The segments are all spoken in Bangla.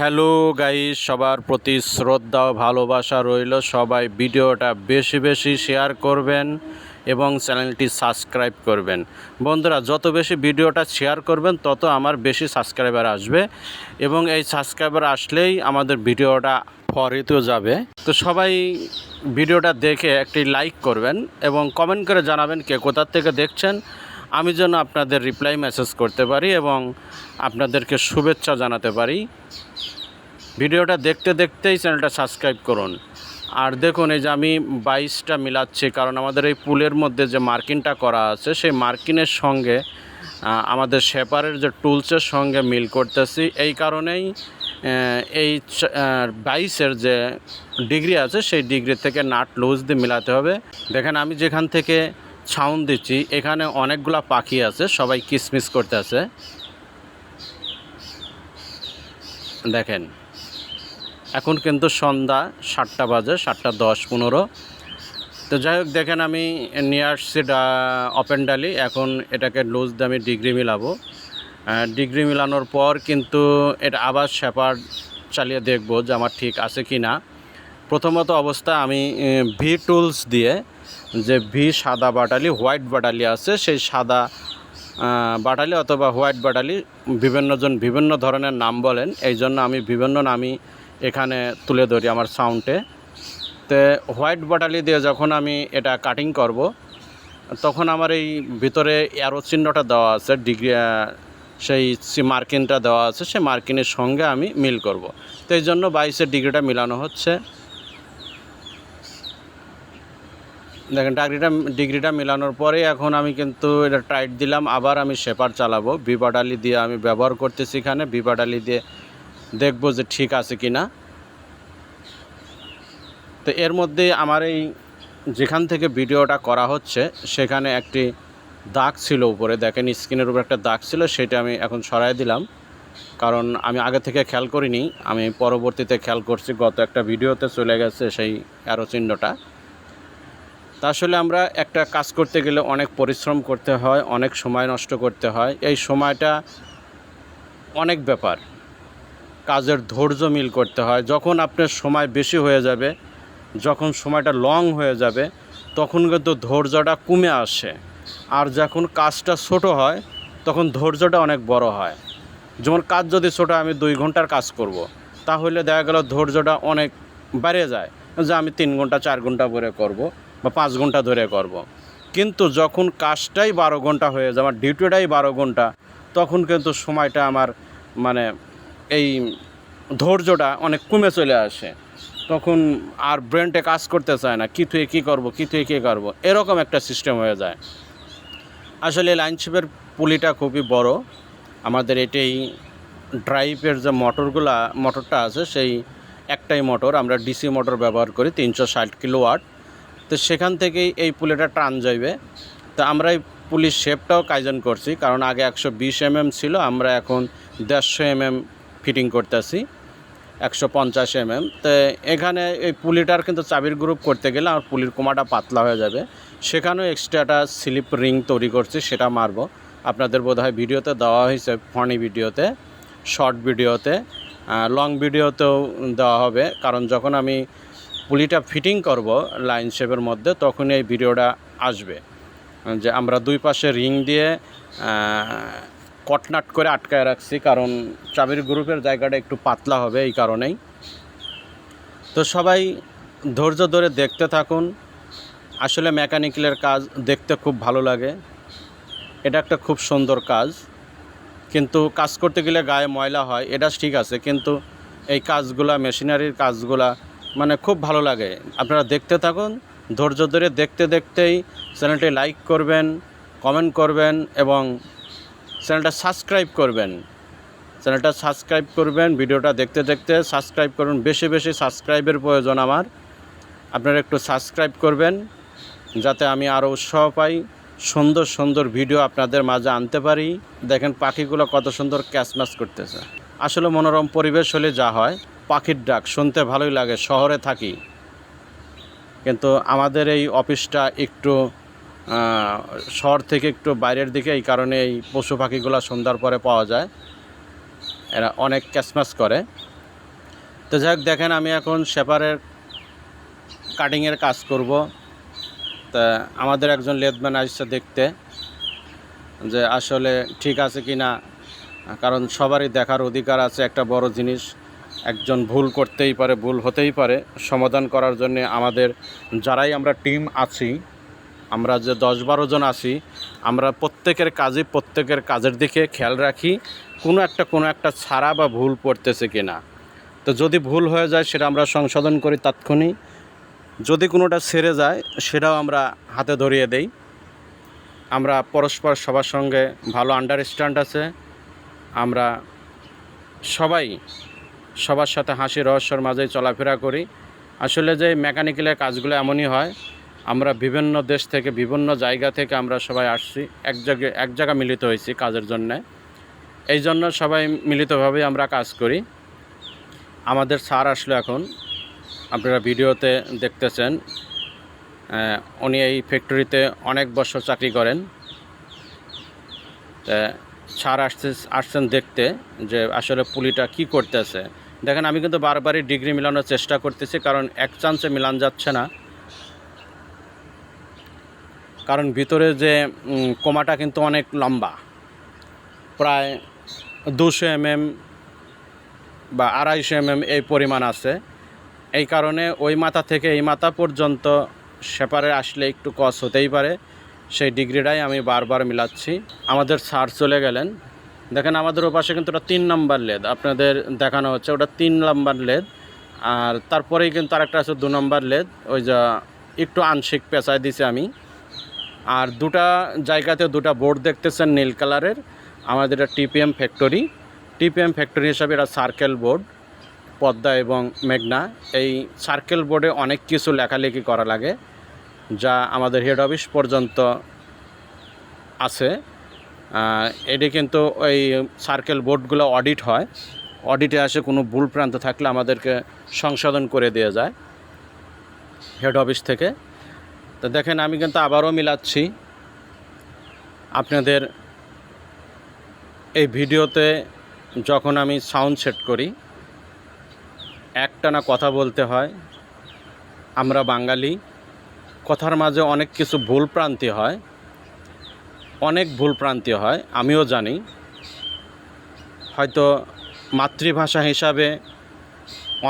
হ্যালো গাইস, সবার প্রতি শ্রদ্ধা ভালোবাসা রইল। সবাই ভিডিওটা বেশি বেশি শেয়ার করবেন এবং চ্যানেলটি সাবস্ক্রাইব করবেন। বন্ধুরা, যত বেশি ভিডিওটা শেয়ার করবেন, তত আমার বেশি সাবস্ক্রাইবার আসবে এবং এই সাবস্ক্রাইবার আসলেই আমাদের ভিডিওটা ফরিতেও যাবে। তো সবাই ভিডিওটা দেখে একটি লাইক করবেন এবং কমেন্ট করে জানাবেন কে কোথার থেকে দেখছেন। আমি যেন আপনাদের রিপ্লাই মেসেজ করতে পারি এবং আপনাদেরকে শুভেচ্ছা জানাতে পারি। ভিডিওটা দেখতে দেখতেই চ্যানেলটা সাবস্ক্রাইব করুন। আর দেখুন, এই যে আমি বাইশটা মিলাচ্ছি, কারণ আমাদের এই পুলের মধ্যে যে মার্কিংটা করা আছে, সেই মার্কিনের সঙ্গে আমাদের শেপারের যে টুলসের সঙ্গে মিল করতেছি। এই কারণেই এই বাইশের যে ডিগ্রি আছে, সেই ডিগ্রি থেকে নাট লুজ দিয়ে মিলাতে হবে। দেখেন, আমি যেখান থেকে ছাউন দিচ্ছি। এখানে অনেকগুলা পাখি আছে, সবাই কিসমিস করতে আছে। দেখেন, এখন কিন্তু সন্ধ্যা সাতটা বাজে, সাতটা দশ পনেরো। তো যাই হোক, দেখেন আমি নিয়ে আসছি ওপেন ডালি এখন এটাকে লুজ দিয়ে আমি ডিগ্রি মিলাবো ডিগ্রি মিলানোর পর কিন্তু এটা আবার শেপার চালিয়ে দেখব যে আমার ঠিক আছে কি না প্রথমত অবস্থা আমি ভি টুলস দিয়ে যে ভি সাদা বাটালি, হোয়াইট বাটালি আছে, সেই সাদা বাটালি অথবা হোয়াইট বাটালি বিভিন্নজন বিভিন্ন ধরনের নাম বলেন। এই জন্য আমি বিভিন্ন নামই এখানে তুলে ধরি আমার সাউন্ডে তো হোয়াইট বাটালি দিয়ে যখন আমি এটা কাটিং করব, তখন আমার এই ভিতরে অ্যারো চিহ্নটা দেওয়া আছে ডিগ্রি সেই মার্কিনটা দেওয়া আছে, সেই মার্কিনের সঙ্গে আমি মিল করব। তো এই জন্য বাইশের ডিগ্রিটা মিলানো হচ্ছে। দেখেন ডিগ্রিটা ডিগ্রিটা মেলানোর পরে এখন আমি কিন্তু এটা টাইট দিলাম, আবার আমি শেপার চালাবো। বিবাডালি দিয়ে আমি ব্যবহার করতেছি এখানে। বিবাডালি দিয়ে দেখব যে ঠিক আছে কি না তো এর মধ্যে আমার এই যেখান থেকে ভিডিওটা করা হচ্ছে, সেখানে একটি দাগ ছিল উপরে। দেখেন স্ক্রিনের উপরে একটা দাগ ছিল, সেটা আমি এখন সরাই দিলাম। কারণ আমি আগে থেকে খেয়াল করিনি, আমি পরবর্তীতে খেয়াল করছি, গত একটা ভিডিওতে চলে গেছে সেই অ্যারো চিহ্নটা। তা আসলে আমরা একটা কাজ করতে গেলে অনেক পরিশ্রম করতে হয়, অনেক সময় নষ্ট করতে হয়। এই সময়টা অনেক ব্যাপার। কাজের ধৈর্য মিল করতে হয়। যখন আপনার সময় বেশি হয়ে যাবে, যখন সময়টা লং হয়ে যাবে, তখন কিন্তু ধৈর্যটা কমে আসে। আর যখন কাজটা ছোট হয়, তখন ধৈর্যটা অনেক বড় হয়। যেমন কাজ যদি ছোটো আমি দুই ঘণ্টার কাজ করব। তাহলে দেখা গেল ধৈর্যটা অনেক বেড়ে যায়। যে আমি তিন ঘণ্টা, চার ঘণ্টা করে করব। বা পাঁচ ঘণ্টা ধরে করব। কিন্তু যখন কাজটাই বারো ঘণ্টা হয়ে যায়, আমার ডিউটিটাই বারো ঘণ্টা, তখন কিন্তু সময়টা আমার মানে এই ধৈর্যটা অনেক কমে চলে আসে। তখন আর ব্রেনটে কাজ করতে চায় না, কী থেকে কী করব, কী থেকে কী করব, এরকম একটা সিস্টেম হয়ে যায়। আসলে লাইনশিপের পুলিটা খুবই বড়। আমাদের এটাই ড্রাইভের যে মোটরগুলা, মোটরটা আছে, সেই একটাই মোটর, আমরা ডিসি মোটর ব্যবহার করি, তিনশো ষাট কিলোওয়াট। তো সেখান থেকেই এই পুলিটা টান যাইবে তো আমরা এই পুলিশ শেপটাও কাইজন করছি, কারণ আগে একশো বিশ এমএম ছিল, আমরা এখন দেড়শো এমএম ফিটিং করতেছি, একশো পঞ্চাশ এমএম। তো এখানে এই পুলিটার কিন্তু চাবির গ্রুপ করতে গেলে আমার পুলির কোমাটা পাতলা হয়ে যাবে। সেখানেও এক্সট্রা একটা স্লিপ রিং তৈরি করছি, সেটা মারবো। আপনাদের বোধহয় ভিডিওতে দেওয়া হয়েছে ফনি ভিডিওতে শর্ট ভিডিওতে লং ভিডিওতেও দেওয়া হবে, কারণ যখন আমি পুলিটা ফিটিং করব লাইন শেপের মধ্যে তখন এই ভিডিওটা আসবে। যে আমরা দুই পাশে রিং দিয়ে কটনাট করে আটকায় রাখছি, কারণ চাবির গ্রুপের জায়গাটা একটু পাতলা হবে এই কারণেই। তো সবাই ধৈর্য ধরে দেখতে থাকুন। আসলে মেকানিক্যালের কাজ দেখতে খুব ভালো লাগে। এটা একটা খুব সুন্দর কাজ। কিন্তু কাজ করতে গেলে গায়ে ময়লা হয়, এটা ঠিক আছে। কিন্তু এই কাজগুলা, মেশিনারির কাজগুলা মানে খুব ভালো লাগে। আপনারা দেখতে থাকুন, ধৈর্য ধরে দেখতে দেখতেই চ্যানেলটি লাইক করবেন, কমেন্ট করবেন এবং চ্যানেলটা সাবস্ক্রাইব করবেন। চ্যানেলটা সাবস্ক্রাইব করবেন, ভিডিওটা দেখতে দেখতে সাবস্ক্রাইব করবেন বেশি বেশি সাবস্ক্রাইবের প্রয়োজন আমার। আপনারা একটু সাবস্ক্রাইব করবেন, যাতে আমি আরও উৎসাহ পাই, সুন্দর সুন্দর ভিডিও আপনাদের মাঝে আনতে পারি। দেখেন পাখিগুলো কত সুন্দর ক্যাচম্যাচ করতেছে। আসলে মনোরম পরিবেশ হলে যা হয়। পাখির ডাক, শুনতে ভালোই লাগে, শহরে থাকি। কিন্তু আমাদের এই অফিসটা একটু শহর থেকে একটু বাইরের দিকে, এই কারণে এই পশু পাখিগুলো সন্ধ্যার পরে পাওয়া যায়। এরা অনেক ক্যাচম্যাচ করে। তো যাই দেখেন আমি এখন সেপারের কাটিংয়ের কাজ করব। তা আমাদের একজন লেদম্যান আসছে দেখতে, যে আসলে ঠিক আছে কি না কারণ সবারই দেখার অধিকার আছে একটা বড় জিনিস। একজন ভুল করতেই পারে, ভুল হতেই পারে। সমাধান করার জন্য আমাদের যারাই আমরা টিম আছি, আমরা যে দশ বারো জন আছি, আমরা প্রত্যেকের কাজে প্রত্যেকের কাজের দিকে খেয়াল রাখি, কোনো একটা কোনো একটা ছাড়া বা ভুল পড়তেছে কি না তো যদি ভুল হয়ে যায় সেটা আমরা সংশোধন করি তাৎক্ষণিক। যদি কোনোটা ছেড়ে যায় সেটাও আমরা হাতে ধরিয়ে দেই। আমরা পরস্পর সবার সঙ্গে ভালো আন্ডারস্ট্যান্ড আছে। আমরা সবাই সবার সাথে হাসি, রহস্যর মাঝেই চলাফেরা করি। আসলে যে মেকানিক্যালের কাজগুলো এমনই হয়, আমরা বিভিন্ন দেশ থেকে, বিভিন্ন জায়গা থেকে আমরা সবাই আসছি, এক জায়গায়, এক জায়গা মিলিত হয়েছি কাজের জন্যে। এই জন্য সবাই মিলিতভাবে আমরা কাজ করি। আমাদের স্যার আসলো এখন। আপনারা ভিডিওতে দেখতেছেন উনি এই ফ্যাক্টরিতে অনেক বছর চাকরি করেন। স্যার আসতে আসছেন দেখতে যে আসলে পুলিটা কি করতেছে। দেখেন, আমি কিন্তু বারবারই ডিগ্রি মেলানোর চেষ্টা করতেছি, কারণ এক চান্সে মিলান যাচ্ছে না। কারণ ভিতরে যে কোমাটা কিন্তু অনেক লম্বা। প্রায় দুশো এমএম বা আড়াইশো এমএম এই পরিমাণ আছে। এই কারণে ওই মাথা থেকে এই মাথা পর্যন্ত সেপারে আসলে একটু কস হতেই পারে। সেই ডিগ্রিটাই আমি বারবার মিলাচ্ছি। আমাদের স্যার চলে গেলেন। দেখেন, আমাদের ওপাশে কিন্তু ওটা তিন নাম্বার লেদ। আপনাদের দেখানো হচ্ছে, ওটা তিন নাম্বার লেদ। আর তারপরেই কিন্তু আরেকটা আছে দু নম্বর লেদ। ওই যা একটু আংশিক পেঁচায় দিছি আমি। আর দুটা জায়গাতে দুটা বোর্ড দেখতেছেন নীল কালারের। আমাদের এটা টিপিএম ফ্যাক্টরি। টিপিএম ফ্যাক্টরি হিসাবে এটা সার্কেল বোর্ড, পদ্মা এবং মেঘনা। এই সার্কেল বোর্ডে অনেক কিছু লেখালেখি করা লাগে, যা আমাদের হেড অফিস পর্যন্ত আছে। এটি কিন্তু ওই সার্কেল বোর্ডগুলো অডিট হয়। অডিটে আসে কোনো ভুল প্রান্ত থাকলে আমাদেরকে সংশোধন করে দিয়ে যায় হেড অফিস থেকে। তো দেখেন, আমি কিন্তু আবারও মিলাচ্ছি। আপনাদের এই ভিডিওতে যখন আমি সাউন্ড সেট করি, একটানা কথা বলতে হয়, আমরা বাঙালি। কথার মাঝে অনেক কিছু ভুল প্রান্তি হয়। অনেক ভুল প্রান্তি হয়, আমিও জানি। হয়তো মাতৃভাষা হিসাবে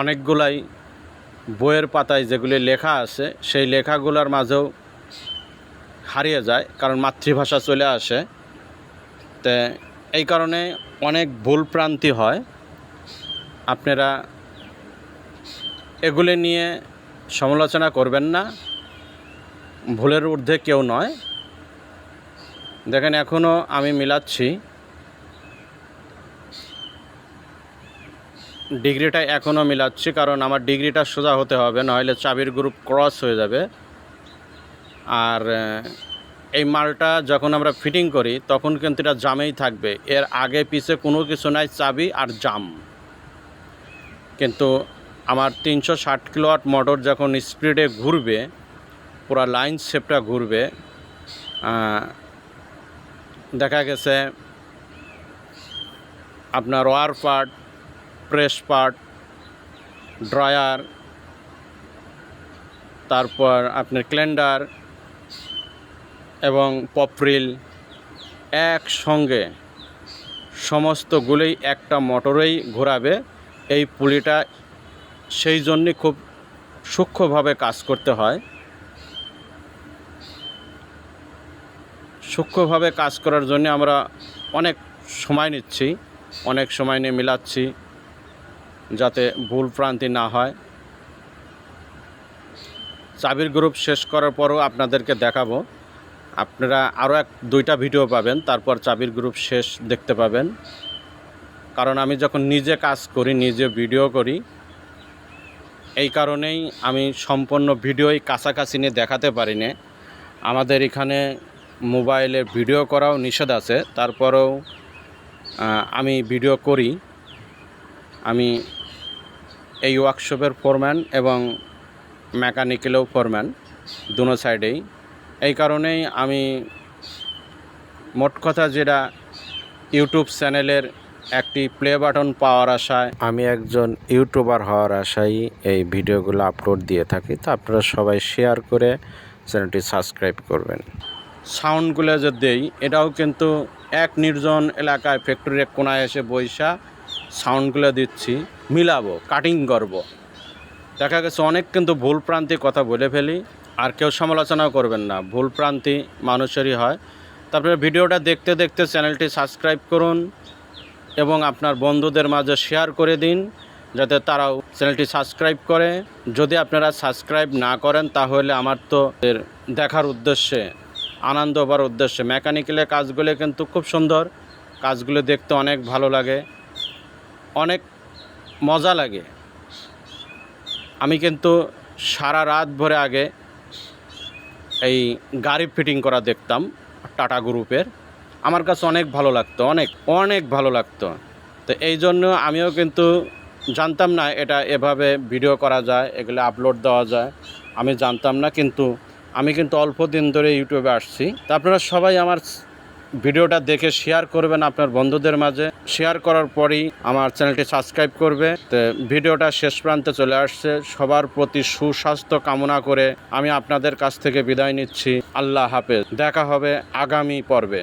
অনেকগুলাই বইয়ের পাতায় যেগুলি লেখা আছে, সেই লেখাগুলোর মাঝেও হারিয়ে যায়, কারণ মাতৃভাষা চলে আসে। তো এই কারণে অনেক ভুল প্রান্তি হয়। আপনারা এগুলি নিয়ে সমালোচনা করবেন না। ভুলের ঊর্ধ্বে কেউ নয়। দেখেন এখনও আমি মিলাচ্ছি। ডিগ্রিটা এখনও মিলাচ্ছি, কারণ আমার ডিগ্রিটা সোজা হতে হবে, নাহলে চাবির গ্রুপ ক্রস হয়ে যাবে। আর এই মালটা যখন আমরা ফিটিং করি, তখন কিন্তু এটা জামেই থাকবে। এর আগে পিছে কোনো কিছু নাই, চাবি আর জাম। কিন্তু আমার তিনশো ষাট কিলোয়াট মোটর যখন স্পিডে ঘুরবে, পুরা লাইন শেপটা ঘুরবে দেখা গেছে আপনার ওয়ার পার্ট, প্রেস পার্ট, ড্রয়ার, তারপর আপনার ক্লেন্ডার এবং পপ্রিল একসঙ্গে সমস্তগুলোই একটা মোটরেই ঘোরাবে এই পুলিটা। সেই জন্যে খুব সূক্ষ্মভাবে কাজ করতে হয়। সূক্ষ্মভাবে কাজ করার জন্য আমরা অনেক সময় নিচ্ছি, অনেক সময় নিয়ে মিলাচ্ছি যাতে ভুল প্রান্তি না হয়। চাবির গ্রুপ শেষ করার পরও আপনাদেরকে দেখাবো। আপনারা আরও এক, দুইটা ভিডিও পাবেন, তারপর চাবির গ্রুপ শেষ দেখতে পাবেন। কারণ আমি যখন নিজে কাজ করি, নিজে ভিডিও করি, এই কারণেই আমি সম্পূর্ণ ভিডিওই কাছাকাছি নিয়ে দেখাতে পারি না। আমাদের এখানে মোবাইলে ভিডিও করাও নিষেধ আছে, তারপরেও আমি ভিডিও করি। আমি এই ওয়ার্কশপের ফোরম্যান এবং মেকানিক্যালেও ফোরম্যান দুনো সাইডেই এই কারণেই আমি মোট কথা যেটা ইউটিউব চ্যানেলের একটি প্লে বাটন পাওয়ার আশায়, আমি একজন ইউটিউবার হওয়ার আশায় এই ভিডিওগুলো আপলোড দিয়ে থাকি। তো আপনারা সবাই শেয়ার করে চ্যানেলটি সাবস্ক্রাইব করবেন। সাউন্ডগুলো যে দেই, এটাও কিন্তু এক নির্জন এলাকায় ফ্যাক্টরির এক কোনায় এসে বৈশা সাউন্ডগুলো দিচ্ছি। মিলাবো কাটিং করব। দেখা গেছে অনেক কিন্তু ভুল প্রান্তি কথা বলে ফেলি, আর কেউ সমালোচনাও করবেন না। ভুল প্রান্তি মানুষেরই হয়। তারপরে ভিডিওটা দেখতে দেখতে চ্যানেলটি সাবস্ক্রাইব করুন এবং আপনার বন্ধুদের মাঝে শেয়ার করে দিন, যাতে তারাও চ্যানেলটি সাবস্ক্রাইব করে। যদি আপনারা সাবস্ক্রাইব না করেন, তাহলে আমার তো দেখার উদ্দেশ্যে আনন্দ হবার উদ্দেশ্যে। মেকানিক্যালের কাজগুলো কিন্তু খুব সুন্দর। কাজগুলো দেখতে অনেক ভালো লাগে। অনেক মজা লাগে। আমি কিন্তু সারা রাত ভরে আগে এই গাড়ি ফিটিং করা দেখতাম, টাটা গ্রুপের। আমার কাছে অনেক ভালো লাগতো, অনেক অনেক ভালো লাগতো। তো এই জন্য আমিও কিন্তু জানতাম না এটা এভাবে ভিডিও করা যায়, এগুলো আপলোড দেওয়া যায়। আমি জানতাম না, কিন্তু আমি কিন্তু অল্প দিন ধরে ইউটিউবে আসছি। তা আপনারা সবাই আমার ভিডিওটা দেখে শেয়ার করবেন আপনার বন্ধুদের মাঝে। শেয়ার করার পরই আমার চ্যানেলটি সাবস্ক্রাইব করবে। তো ভিডিওটা শেষ প্রান্তে চলে আসছে। সবার প্রতি সুস্বাস্থ্য কামনা করে আমি আপনাদের কাছ থেকে বিদায় নিচ্ছি। আল্লাহ হাফেজ। দেখা হবে আগামী পর্বে।